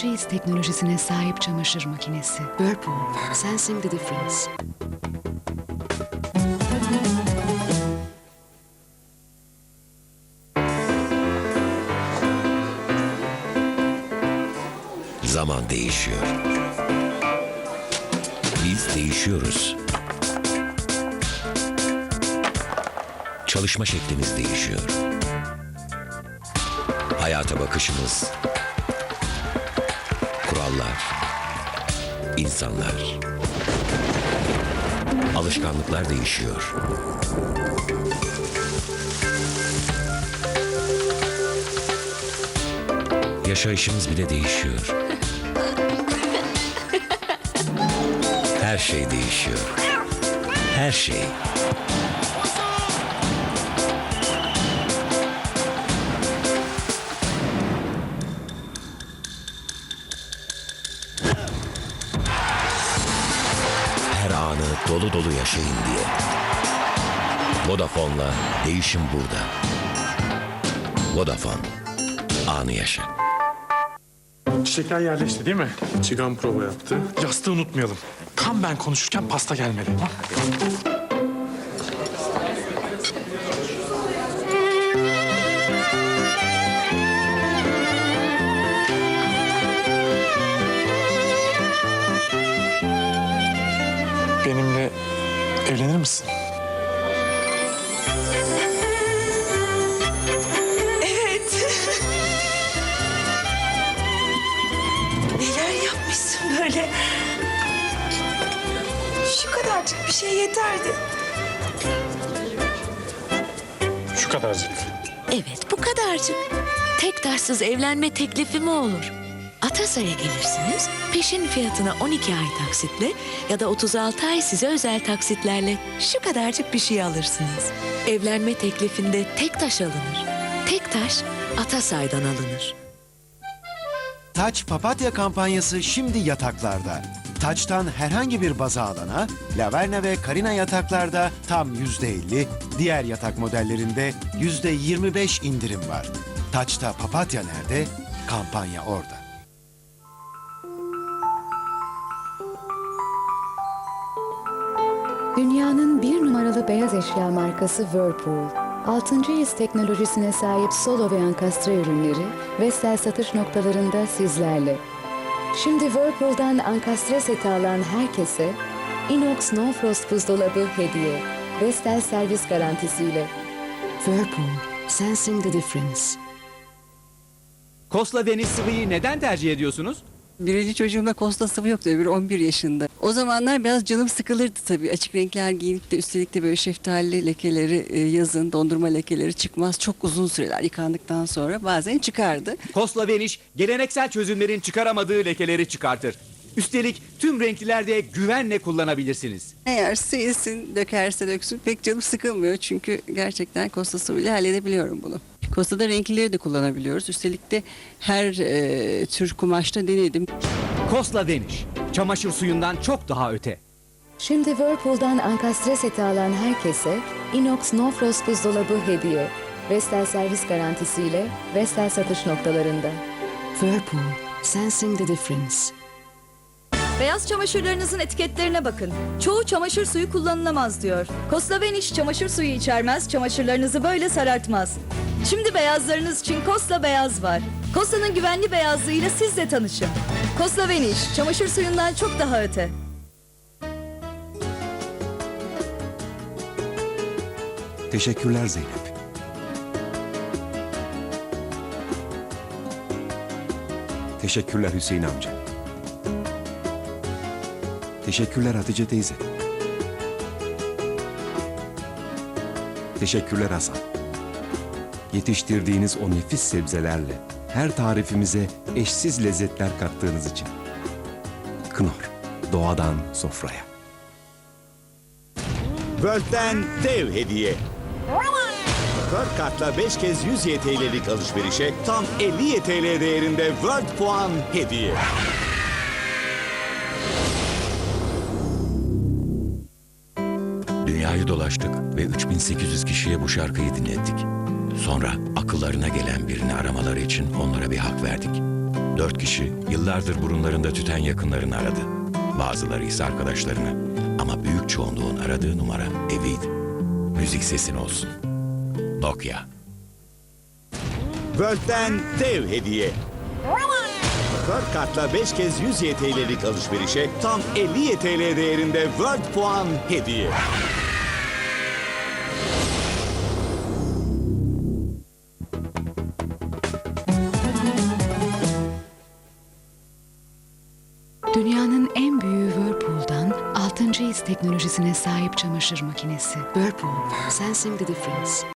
His teknolojisine sahip çamaşır makinesi. Whirlpool, sensing the difference. Zaman değişiyor. Biz değişiyoruz. Çalışma şeklimiz değişiyor. Hayata bakışımız, insanlar, alışkanlıklar değişiyor. Yaşayışımız bile değişiyor. Her şey değişiyor. Her şey. Anı dolu dolu yaşayın diye. Vodafone'la değişim burada. Vodafone. Anı yaşa. Çiçekler yerleşti değil mi? Çigan prova yaptı. Yastığı unutmayalım. Kan ben konuşurken pasta gelmeli. Ha? Evlenir misin? Evet. Neler yapmışsın böyle? Şu kadarcık bir şey yeterdi. Şu kadarcık. Evet bu kadarcık. Tek taşsız evlenme teklifi mi olur? Atasay'a gelirsiniz, peşin fiyatına 12 ay taksitle ya da 36 ay size özel taksitlerle şu kadarcık bir şey alırsınız. Evlenme teklifinde tek taş alınır. Tek taş Atasay'dan alınır. Taç Papatya kampanyası şimdi yataklarda. Taç'tan herhangi bir baza alana, Laverna ve Karina yataklarda tam %50, diğer yatak modellerinde %25 indirim var. Taç'ta Papatya nerede? Kampanya orada. Dünyanın bir numaralı beyaz eşya markası Whirlpool. Altıncı his teknolojisine sahip solo ve ankastre ürünleri Vestel satış noktalarında sizlerle. Şimdi Whirlpool'dan ankastre seti alan herkese Inox No Frost buzdolabı hediye. Vestel servis garantisiyle. Whirlpool, sensing the difference. Kosla deniz sıvıyı neden tercih ediyorsunuz? Birinci çocuğumda Kosta sıvı yoktu. Öbürü 11 yaşında. O zamanlar biraz canım sıkılırdı tabii. Açık renkler giyinip de üstelik de böyle şeftali lekeleri e, yazın dondurma lekeleri çıkmaz. Çok uzun süreler yıkandıktan sonra bazen çıkardı. Kosla Vanish geleneksel çözümlerin çıkaramadığı lekeleri çıkartır. Üstelik tüm renklilerde güvenle kullanabilirsiniz. Eğer silsin, dökerse döksün pek canım sıkılmıyor. Çünkü gerçekten Kosta sıvıyla halledebiliyorum bunu. Kosta'da renklileri de kullanabiliyoruz. Üstelik de her e, tür kumaşta denedim. Kosla Vanish çamaşır suyundan çok daha öte. Şimdi Whirlpool'dan ankastre seti alan herkese Inox No Frost buzdolabı hediye. Vestel servis garantisiyle Vestel satış noktalarında. Whirlpool, sensing the difference. Beyaz çamaşırlarınızın etiketlerine bakın. Çoğu çamaşır suyu kullanılamaz diyor. Costa Vanish çamaşır suyu içermez, çamaşırlarınızı böyle sarartmaz. Şimdi beyazlarınız için Costa Beyaz var. Costa'nın güvenli beyazlığıyla siz de tanışın. Costa Vanish, çamaşır suyundan çok daha öte. Teşekkürler Zeynep. Teşekkürler Hüseyin amca. Teşekkürler Hatice teyze. Teşekkürler Hasan. Yetiştirdiğiniz o nefis sebzelerle her tarifimize eşsiz lezzetler kattığınız için. Knorr, doğadan sofraya. World'den dev hediye. World Kart'la 5 kez 100 YTL'lik alışverişe tam 50 YTL değerinde World puan hediye. Dünyayı dolaştık ve 3800 kişiye bu şarkıyı dinlettik. Sonra akıllarına gelen birini aramaları için onlara bir hak verdik. Dört kişi yıllardır burunlarında tüten yakınlarını aradı. Bazıları ise arkadaşlarını. Ama büyük çoğunluğun aradığı numara eviydi. Müzik sesin olsun. Nokia. World'den dev hediye. Dört kartla 5 kez 100 YTL'lik alışverişe tam 50 YTL değerinde World puan hediye. Dünyanın en büyüğü Whirlpool'dan 6. his teknolojisine sahip çamaşır makinesi. Whirlpool, sensing the difference.